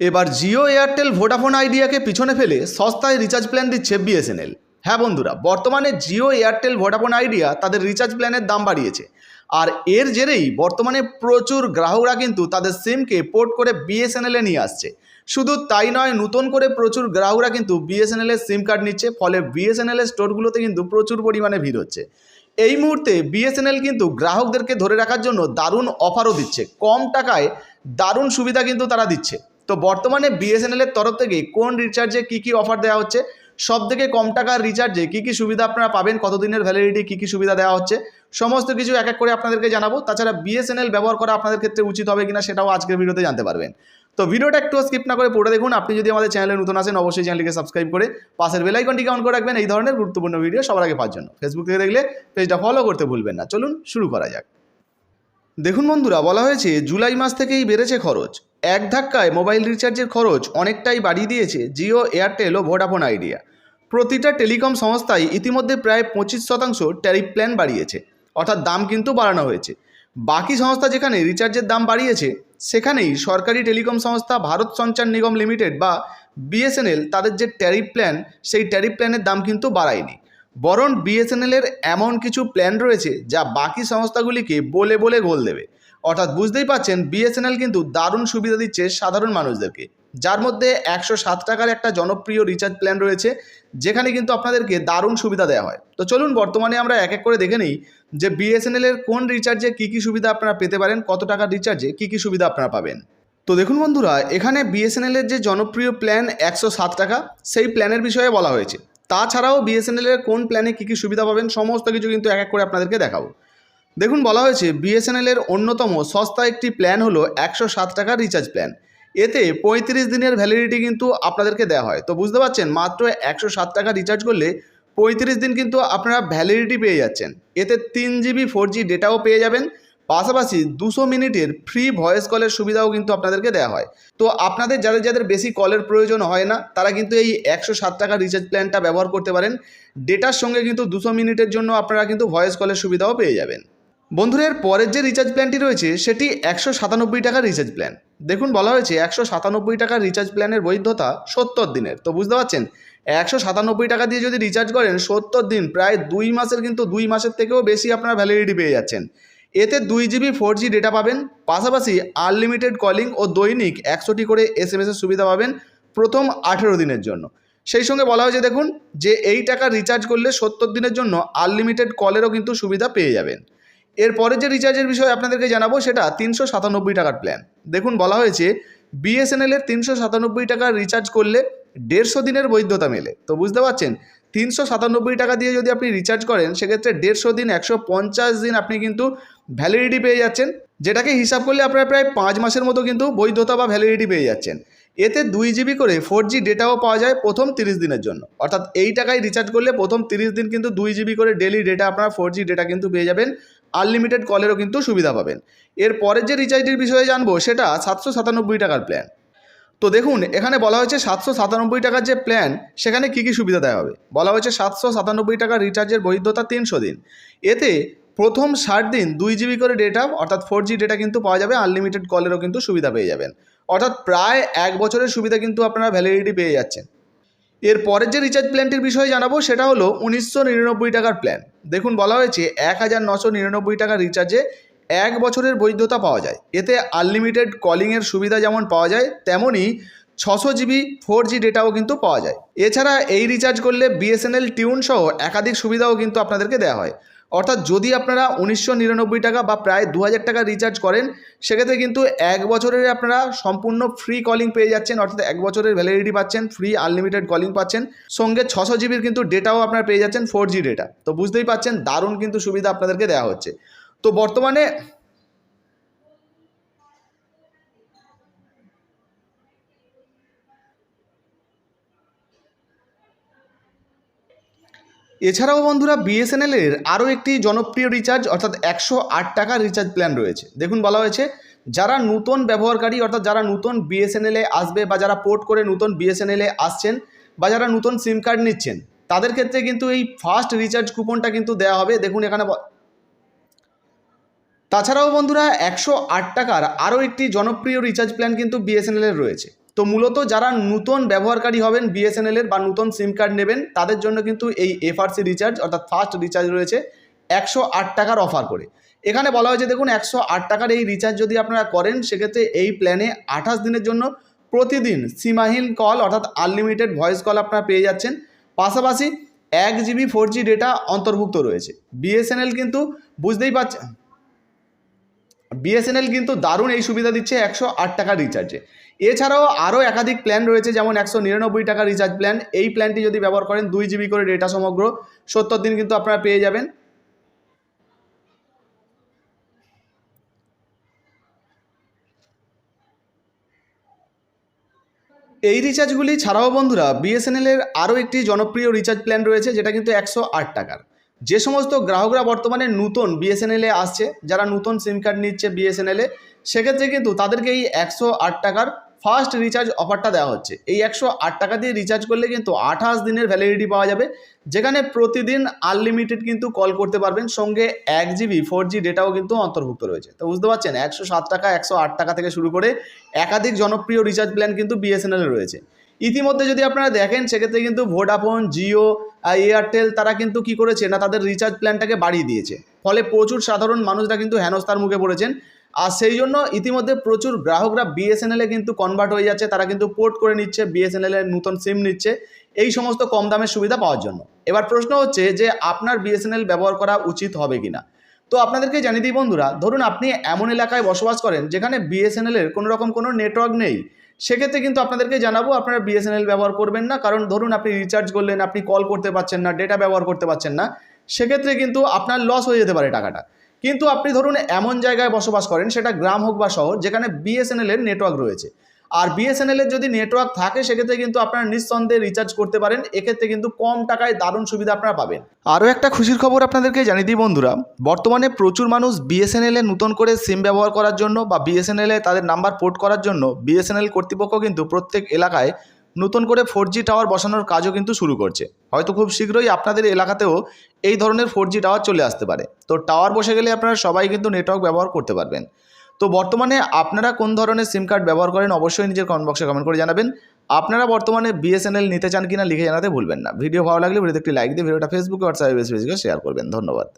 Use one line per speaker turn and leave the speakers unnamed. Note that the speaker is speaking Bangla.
এবার জিও এয়ারটেল ভোডাফোন আইডিয়াকে পিছনে ফেলে সস্তায় রিচার্জ প্ল্যান দিচ্ছে বিএসএনএল। হ্যাঁ বন্ধুরা, বর্তমানে জিও এয়ারটেল ভোডাফোন আইডিয়া তাদের রিচার্জ প্ল্যানের দাম বাড়িয়েছে। আর এর জেরেই বর্তমানে প্রচুর গ্রাহকরা কিন্তু তাদের সিমকে পোর্ট করে বিএসএনএলে নিয়ে আসছে। শুধু তাই নয়, নতুন করে প্রচুর গ্রাহকরা কিন্তু বিএসএনএল এর সিম কার্ড নিচ্ছে, ফলে বিএসএনএল এর স্টোরগুলোতে কিন্তু প্রচুর পরিমাণে ভিড় হচ্ছে। এই মুহূর্তে বিএসএনএল কিন্তু গ্রাহকদেরকে ধরে রাখার জন্য দারুণ অফারও দিচ্ছে। কম টাকায় দারুণ সুবিধা কিন্তু তারা দিচ্ছে। তো বর্তমানে বিএসএনএল এর তরফ থেকে কোন রিচার্জে কী কী অফার দেওয়া হচ্ছে? সব থেকে কম টাকার রিচার্জে কী কী সুবিধা আপনারা পাবেন? কতদিনের ভ্যালিডিটি কী কী সুবিধা দেওয়া হচ্ছে? সমস্ত কিছু এক এক করে আপনাদেরকে জানাব। তাছাড়া বিএসএনএল ব্যবহার করা আপনাদের ক্ষেত্রে উচিত হবে কিনা সেটাও আজকের ভিডিওতে জানতে পারবেন। তো ভিডিওটা একটু স্কিপ না করে পড়ে দেখুন। আপনি যদি আমাদের চ্যানেলে নতুন আসেন, অবশ্যই চ্যানেলটিকে সাবস্ক্রাইব করে পাশের বেলাইকনটিকে অন করে রাখবেন। এই ধরনের গুরুত্বপূর্ণ ভিডিও সবার আগে পাওয়ার জন্য। ফেসবুক থেকে দেখলে পেজটা ফলো করতে ভুলবেন না। চলুন শুরু করা যাক। দেখুন বন্ধুরা, বলা হয়েছে জুলাই মাস থেকেই বেড়েছে খরচ। এক ধাক্কায় মোবাইল রিচার্জের খরচ অনেকটাই বাড়িয়ে দিয়েছে জিও, এয়ারটেল ও ভোডাফোন আইডিয়া। প্রতিটা টেলিকম সংস্থাই ইতিমধ্যে প্রায় পঁচিশ শতাংশ ট্যারিফ প্ল্যান বাড়িয়েছে, অর্থাৎ দাম কিন্তু বাড়ানো হয়েছে। বাকি সংস্থা যেখানে রিচার্জের দাম বাড়িয়েছে, সেখানেই সরকারি টেলিকম সংস্থা ভারত সঞ্চার নিগম লিমিটেড বা বিএসএনএল তাদের যে ট্যারিফ প্ল্যান, সেই ট্যারিফ প্ল্যানের দাম কিন্তু বাড়ায়নি। বরং বিএসএনএলের এমন কিছু প্ল্যান রয়েছে যা বাকি সংস্থাগুলিকে বলে বলে গোল দেবে। অর্থাৎ বুঝতেই পাচ্ছেন বিএসএনএল কিন্তু দারুণ সুবিধা দিচ্ছে সাধারণ মানুষদেরকে। যার মধ্যে একশো সাত টাকার একটা জনপ্রিয় রিচার্জ প্ল্যান রয়েছে, যেখানে কিন্তু আপনাদেরকে দারুণ সুবিধা দেওয়া হয়। তো চলুন, বর্তমানে আমরা এক এক করে দেখে নিই যে বিএসএনএল এর কোন রিচার্জে কী কী সুবিধা আপনারা পেতে পারেন, কত টাকার রিচার্জে কী কী সুবিধা আপনারা পাবেন। তো দেখুন বন্ধুরা, এখানে বিএসএনএল এর যে জনপ্রিয় প্ল্যান একশো সাত টাকা, সেই প্ল্যানের বিষয়ে বলা হয়েছে। তাছাড়াও বিএসএনএল এর কোন প্ল্যানে কী কী সুবিধা পাবেন, সমস্ত কিছু কিন্তু এক এক করে আপনাদেরকে দেখাবো। দেখুন, বলা হয়েছে বিএসএনএল এর অন্যতম সস্তা একটি প্ল্যান হলো একশো সাত টাকার রিচার্জ প্ল্যান এতে পঁয়ত্রিশ দিনের ভ্যালিডিটি কিন্তু আপনাদেরকে দেওয়া হয়। তো বুঝতে পারছেন, মাত্র একশো সাত টাকা রিচার্জ করলে পঁয়ত্রিশ দিন কিন্তু আপনারা ভ্যালিডিটি পেয়ে যাচ্ছেন। এতে তিন জিবি ফোর জি ডেটাও পেয়ে যাবেন। পাশাপাশি দুশো মিনিটের ফ্রি ভয়েস কলের সুবিধাও কিন্তু আপনাদেরকে দেওয়া হয়। তো আপনাদের যাদের যাদের বেশি কলের প্রয়োজন হয় না, তারা কিন্তু এই একশো সাত টাকা রিচার্জ প্ল্যানটা ব্যবহার করতে পারেন। ডেটার সঙ্গে কিন্তু দুশো মিনিটের জন্য আপনারা কিন্তু ভয়েস কলের সুবিধাও পেয়ে যাবেন। বন্ধুরা, এর পরের যে রিচার্জ প্ল্যানটি রয়েছে, সেটি একশো সাতানব্বই টাকার রিচার্জ প্ল্যান দেখুন, বলা হয়েছে একশো সাতানব্বই টাকার রিচার্জ প্ল্যানের বৈধতা সত্তর দিনের। তো বুঝতে পারছেন, একশো সাতানব্বই টাকা দিয়ে যদি রিচার্জ করেন, সত্তর দিন, প্রায় দুই মাসের কিন্তু দুই মাসের থেকেও বেশি আপনারা ভ্যালিডিটি পেয়ে যাচ্ছেন। এতে দুই জিবি ফোর জি ডেটা পাবেন। পাশাপাশি আনলিমিটেড কলিং ও দৈনিক একশোটি করে এস এম এসের সুবিধা পাবেন প্রথম আঠেরো দিনের জন্য। সেই সঙ্গে বলা হয়েছে দেখুন, যে এই টাকা রিচার্জ করলে সত্তর দিনের জন্য আনলিমিটেড কলেরও কিন্তু সুবিধা পেয়ে যাবেন। এরপরে যে রিচার্জের বিষয়ে আপনাদেরকে জানাব, সেটা তিনশো সাতানব্বই টাকার প্ল্যান দেখুন, বলা হয়েছে বিএসএনএল এর তিনশো সাতানব্বই টাকার রিচার্জ করলে দেড়শো দিনের বৈধতা মেলে। তো বুঝতে পারছেন তিনশো সাতানব্বই টাকা দিয়ে যদি আপনি রিচার্জ করেন, সেক্ষেত্রে দেড়শো দিন, একশো পঞ্চাশ দিন আপনি কিন্তু ভ্যালিডিটি পেয়ে যাচ্ছেন, যেটাকে হিসাব করলে আপনারা প্রায় পাঁচ মাসের মতো কিন্তু বৈধতা বা ভ্যালিডিটি পেয়ে যাচ্ছেন। এতে দুই জিবি করে ফোর জি ডেটাও পাওয়া যায় প্রথম তিরিশ দিনের জন্য। অর্থাৎ এই টাকায় রিচার্জ করলে প্রথম তিরিশ দিন কিন্তু দুই জিবি করে ডেলি ডেটা আপনারা ফোর জি ডেটা কিন্তু পেয়ে যাবেন আনলিমিটেড কলেরও কিন্তু সুবিধা পাবেন। এর পরের যে রিচার্জটির বিষয়ে জানব, সেটা সাতশো সাতানব্বই টাকার প্ল্যান তো দেখুন, এখানে বলা হয়েছে সাতশো সাতানব্বই টাকার যে প্ল্যান সেখানে কী কী সুবিধা দেওয়া হবে? বলা হয়েছে সাতশো সাতানব্বই টাকার রিচার্জের বৈধতা তিনশো দিন। এতে প্রথম ষাট দিন দুই জিবি করে ডেটা অর্থাৎ ফোর জি ডেটা কিন্তু পাওয়া যাবে আনলিমিটেড কলেরও কিন্তু সুবিধা পেয়ে যাবেন। অর্থাৎ প্রায় এক বছরের সুবিধা কিন্তু আপনারা ভ্যালিডিটি পেয়ে যাচ্ছেন। এর পরের যে রিচার্জ প্ল্যানটির বিষয়ে জানাব, সেটা হলো উনিশশো নিরানব্বই টাকার প্ল্যান দেখুন, বলা হয়েছে এক হাজার নশো নিরানব্বই টাকার রিচার্জে এক বছরের বৈধতা পাওয়া যায়। এতে আনলিমিটেড কলিংয়ের সুবিধা যেমন পাওয়া যায় তেমনই ছশো জিবি ফোর জি ডেটাও কিন্তু পাওয়া যায়। এছাড়া এই রিচার্জ করলে বিএসএনএল টিউন সহ একাধিক সুবিধাও কিন্তু আপনাদেরকে দেওয়া হয়। অর্থাৎ যদি আপনারা উনিশশো নিরানব্বই টাকা বা প্রায় দু হাজার টাকা রিচার্জ করেন, সেক্ষেত্রে কিন্তু এক বছরের আপনারা সম্পূর্ণ ফ্রি কলিং পেয়ে যাচ্ছেন। অর্থাৎ এক বছরের ভ্যালিডিটি পাচ্ছেন ফ্রি আনলিমিটেড কলিং পাচ্ছেন। সঙ্গে ছশো জিবির কিন্তু ডেটাও আপনারা পেয়ে যাচ্ছেন ফোর জি ডেটা তো বুঝতেই পাচ্ছেন, দারুণ কিন্তু সুবিধা আপনাদেরকে দেওয়া হচ্ছে। তো বর্তমানে এছাড়াও বন্ধুরা বিএসএনএল এর আরও একটি জনপ্রিয় রিচার্জ অর্থাৎ একশো আট টাকার রিচার্জ প্ল্যান রয়েছে। দেখুন বলা হয়েছে, যারা নতুন ব্যবহারকারী, অর্থাৎ যারা নতুন বিএসএনএলে আসবে বা যারা পোর্ট করে নতুন বিএসএনএলে আসছেন বা যারা নতুন সিম কার্ড নিচ্ছেন, তাদের ক্ষেত্রে কিন্তু এই ফার্স্ট রিচার্জ কুপনটা কিন্তু দেওয়া হবে। দেখুন এখানে তাছাড়াও বন্ধুরা, একশো আট টাকার আরও একটি জনপ্রিয় রিচার্জ প্ল্যান কিন্তু বিএসএনএল এর রয়েছে। তো মূলত যারা নতুন ব্যবহারকারী হবেন বিএসএনএলের বা নতুন সিম কার্ড নেবেন, তাদের জন্য কিন্তু এই এফআরসি রিচার্জ অর্থাৎ ফার্স্ট রিচার্জ রয়েছে একশো আট টাকার অফার করে। এখানে বলা হয়েছে, দেখুন, একশো আট টাকার এই রিচার্জ যদি আপনারা করেন, সেক্ষেত্রে এই প্ল্যানে আঠাশ দিনের জন্য প্রতিদিন সীমাহীন কল অর্থাৎ আনলিমিটেড ভয়েস কল আপনারা পেয়ে যাচ্ছেন। পাশাপাশি এক জিবি ফোর জি ডেটা অন্তর্ভুক্ত রয়েছে। বিএসএনএল কিন্তু বুঝতেই পারছেন বিএসএনএল কিন্তু দারুণ এই সুবিধা দিচ্ছে একশো আট টাকা রিচার্জে এছাড়াও আরও একাধিক প্ল্যান রয়েছে, যেমন একশো নিরানব্বই টাকা রিচার্জ প্ল্যান এই প্ল্যানটি যদি ব্যবহার করেন, দুই জিবি করে ডেটা সমগ্র সত্তর দিন কিন্তু আপনারা পেয়ে যাবেন। এই রিচার্জগুলি ছাড়াও বন্ধুরা বিএসএনএলের আরও একটি জনপ্রিয় রিচার্জ প্ল্যান রয়েছে, যেটা কিন্তু একশো আট টাকার। যে সমস্ত গ্রাহকরা বর্তমানে নতুন বিএসএনএলে আসছে, যারা নতুন সিম কার্ড নিচ্ছে বিএসএনএলে সেক্ষেত্রে কিন্তু তাদেরকে এই একশো আট টাকার ফার্স্ট রিচার্জ অফারটা দেওয়া হচ্ছে। এই একশো আট টাকা দিয়ে রিচার্জ করলে কিন্তু আঠাশ দিনের ভ্যালিডিটি পাওয়া যাবে, যেখানে প্রতিদিন আনলিমিটেড কিন্তু কল করতে পারবেন, সঙ্গে এক জিবি ফোর জি ডেটাও কিন্তু অন্তর্ভুক্ত রয়েছে। তো বুঝতে পারছেন? একশো সাত টাকা, একশো আট টাকা থেকে শুরু করে একাধিক জনপ্রিয় রিচার্জ প্ল্যান কিন্তু বিএসএনএল রয়েছে। ইতিমধ্যে যদি আপনারা দেখেন, সেক্ষেত্রে কিন্তু ভোডাফোন জিও এয়ারটেল তারা কিন্তু কি করেছে না, তাদের রিচার্জ প্ল্যানটাকে বাড়িয়ে দিয়েছে। ফলে প্রচুর সাধারণ মানুষরা কিন্তু হেনস্থার মুখে পড়েছেন। আর সেই জন্য ইতিমধ্যে প্রচুর গ্রাহকরা বিএসএনএলে কিন্তু কনভার্ট হয়ে যাচ্ছে, তারা কিন্তু পোর্ট করে নিচ্ছে বিএসএনএল এর নতুন সিম নিচ্ছে, এই সমস্ত কম দামের সুবিধা পাওয়ার জন্য। এবার প্রশ্ন হচ্ছে যে, আপনার বিএসএনএল ব্যবহার করা উচিত হবে কিনা? তো আপনাদেরকে জানিয়ে দিই বন্ধুরা, ধরুন আপনি এমন এলাকায় বসবাস করেন যেখানে বিএসএনএল এর কোনো রকম কোনো নেটওয়ার্ক নেই। সেক্ষেত্রে কিন্তু আপনাদেরকে জানাব আপনারা বিএসএনএল ব্যবহার করবেন না, কারণ ধরুন আপনি রিচার্জ করলেন, আপনি কল করতে পারছেন না ডেটা ব্যবহার করতে পারছেন না, সেক্ষেত্রে কিন্তু আপনার লস হয়ে যেতে পারে টাকাটা। কিন্তু আপনি ধরুন এমন জায়গায় বসবাস করেন, সেটা গ্রাম হোক বা শহর, যেখানে বিএসএনএল এর নেটওয়ার্ক রয়েছে। আর বিএসএনএল এর যদি নেটওয়ার্ক থাকে, সেক্ষেত্রে কিন্তু আপনারা নিঃসন্দেহে রিচার্জ করতে পারেন। এক্ষেত্রে কিন্তু কম টাকায় দারুণ সুবিধা আপনারা পাবেন। আরও একটা খুশির খবর আপনাদেরকে জানিয়ে দিই, বন্ধুরা। বর্তমানে প্রচুর মানুষ বিএসএনএল নতুন করে সিম ব্যবহার করার জন্য বা বিএসএনএল তাদের নাম্বার পোর্ট করার জন্য বিএসএনএল কর্তৃপক্ষ কিন্তু প্রত্যেক এলাকায় নতুন করে ফোর টাওয়ার বসানোর কাজও কিন্তু শুরু করছে। হয়তো খুব শীঘ্রই আপনাদের এলাকাতেও এই ধরনের ফোর টাওয়ার চলে আসতে পারে। তো টাওয়ার বসে গেলে আপনারা সবাই কিন্তু নেটওয়ার্ক ব্যবহার করতে পারবেন। তো বর্তমানে আপনারা কোন ধরনের সিম কার্ড ব্যবহার করেন, অবশ্যই নিজের কমেন্ট বক্সে কমেন্ট করে জানাবেন। আপনারা বর্তমানে বিএসএনএল নিতে চান কিনা লিখে জানাতে ভুলবেন না। ভিডিও ভালো লাগলে ভিডিওতে একটি লাইক দিয়ে, ভিডিওটা ফেসবুকে হোয়াটসঅ্যাপে বেশি বেশি শেয়ার করবেন। ধন্যবাদ।